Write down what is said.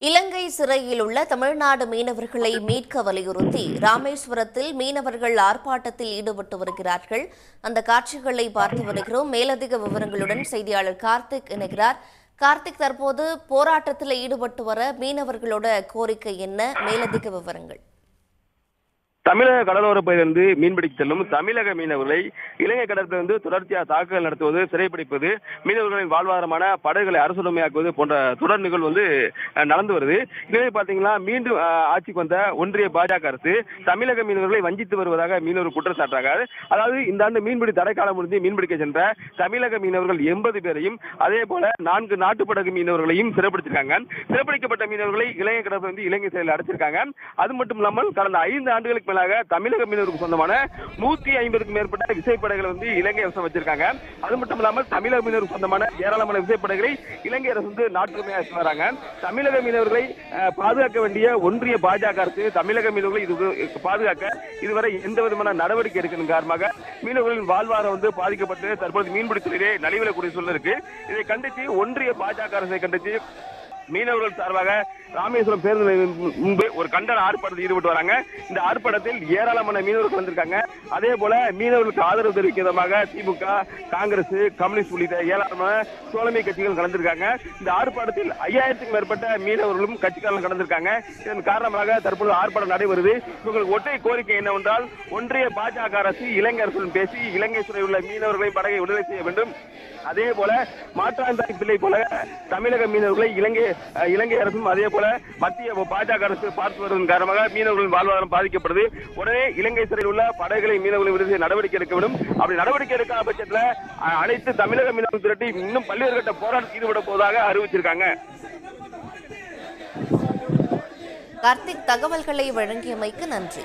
இலங்கை சிறையில் உள்ள தமிழ்நாடு மீனவர்களை மீட்க வலியுறுத்தி ராமேஸ்வரத்தில் மீனவர்கள் ஆர்ப்பாட்டத்தில் ஈடுபட்டு வருகிறார்கள். அந்த காட்சிகளை பார்த்து வருகிறோம். மேலதிக விவரங்களுடன் செய்தியாளர் கார்த்திக் இணைகிறார். கார்த்திக் தற்போது போராட்டத்தில் ஈடுபட்டு வர மீனவர்களோட கோரிக்கை என்ன? மேலதிக விவரங்கள். தமிழக கடலோர பகுதியிலிருந்து மீன்பிடிக்க செல்லும் தமிழக மீனவர்களை இலங்கை கடற்கரையிலிருந்து தொடர்ச்சியாக தாக்குதல் நடத்துவது சிறைப்பிடிப்பது மீனவர்களின் வாழ்வாதாரமான படகுகளை அரசுடமையாக்குவது போன்ற தொடர் நிகழ்வு வந்து நடந்து வருது. எனவே பார்த்தீங்கன்னா மீண்டும் ஆட்சிக்கு வந்த ஒன்றிய பாஜக அரசு தமிழக மீனவர்களை வஞ்சித்து வருவதாக மீனவர் குற்றம் சாட்டுறாங்க அதாவது இந்த ஆண்டு மீன்பிடி தடைக்காலம் முடிஞ்சு மீன்பிடிக்க சென்ற தமிழக மீனவர்கள் எண்பது பேரையும் அதே போல நான்கு நாட்டு படகு மீனவர்களையும் சிறப்பிடிச்சிருக்காங்க சிறப்பிடிக்கப்பட்ட மீனவர்களை இலங்கை கடற்கரை வந்து இலங்கை சிறையில் அடைச்சிருக்காங்க. அது மட்டும் இல்லாமல் கடந்த ஐந்து ஆண்டுகளுக்கு நாளாக தமிழக மீனவருக்கு சொந்தமான நூத்தி ஐம்பதுக்கும் மேற்பட்ட விசைப்படைகளை வந்து இலங்கை அரசு வச்சிருக்காங்க அது மட்டும் இல்லாமல் தமிழக மீனவருக்கு சொந்தமான ஏராளமான விசைப்படைகளை இலங்கை அரசு வந்து நாட்டுரிமையாக வராங்க. தமிழக மீனவர்களை பாதுகாக்க வேண்டிய ஒன்றிய பாஜக அரசு தமிழக மீனவர்களை இது பாதுகாக்க இதுவரை எந்த விதமான நடவடிக்கை எடுக்கணும் காரணமாக மீனவர்களின் வாழ்வாரம் வந்து பாதிக்கப்பட்டு தற்போது மீன்பிடி தொழிலே நலிவிடக்கூடிய சூழல் இருக்கு. இதை கண்டித்து ஒன்றிய பாஜக அரசை கண்டித்து மீனவர்கள் சார்பாக ராமேஸ்வரம் பேருந்து முன்பு ஒரு கண்டன ஆர்ப்பாட்டத்தில் ஈடுபட்டு வராங்க. இந்த ஆர்ப்பாட்டத்தில் ஏராளமான மீனவர்கள் கலந்திருக்காங்க. அதே போல மீனவர்களுக்கு ஆதரவு தெரிவிக்கும் விதமாக திமுக காங்கிரஸ் கம்யூனிஸ்ட் உள்ளிட்ட ஏராளமான தோழமை கட்சிகள் கலந்திருக்காங்க. இந்த ஆர்ப்பாட்டத்தில் ஐயாயிரத்துக்கும் மேற்பட்ட மீனவர்களும் கட்சிக்காரர்கள் கலந்திருக்காங்க. இதன் காரணமாக தற்போது ஆர்ப்பாட்டம் நடைபெறுது. இவங்களுக்கு ஒற்றை கோரிக்கை என்னவென்றால் ஒன்றிய பாஜக அரசு இலங்கை அரசுடன் பேசி இலங்கை சிறையில் உள்ள மீனவர்களை படகை விடுதலை செய்ய வேண்டும். அதே போல மாற்றாந்தாய் பிள்ளை போல தமிழக மீனவர்களை இலங்கை இலங்கை அரசும் அதே போல மத்திய பாஜக அரசு பார்த்து வருவதன் காரணமாக மீனவர்களின் வாழ்வாதாரம் பாதிக்கப்படுது. உடனே இலங்கை சிறையில் உள்ள படகுகளை மீனவர்களை விடுதலை நடவடிக்கை எடுக்க வேண்டும். அப்படி நடவடிக்கை எடுக்காத பட்சத்தில் அனைத்து தமிழக மீனவர்கள் திரட்டி இன்னும் பல்வேறு கட்ட போராட்டத்தில் ஈடுபட போவதாக அறிவிச்சிருக்காங்க. கார்த்திக் தகவல்களை வழங்கியமைக்கு நன்றி.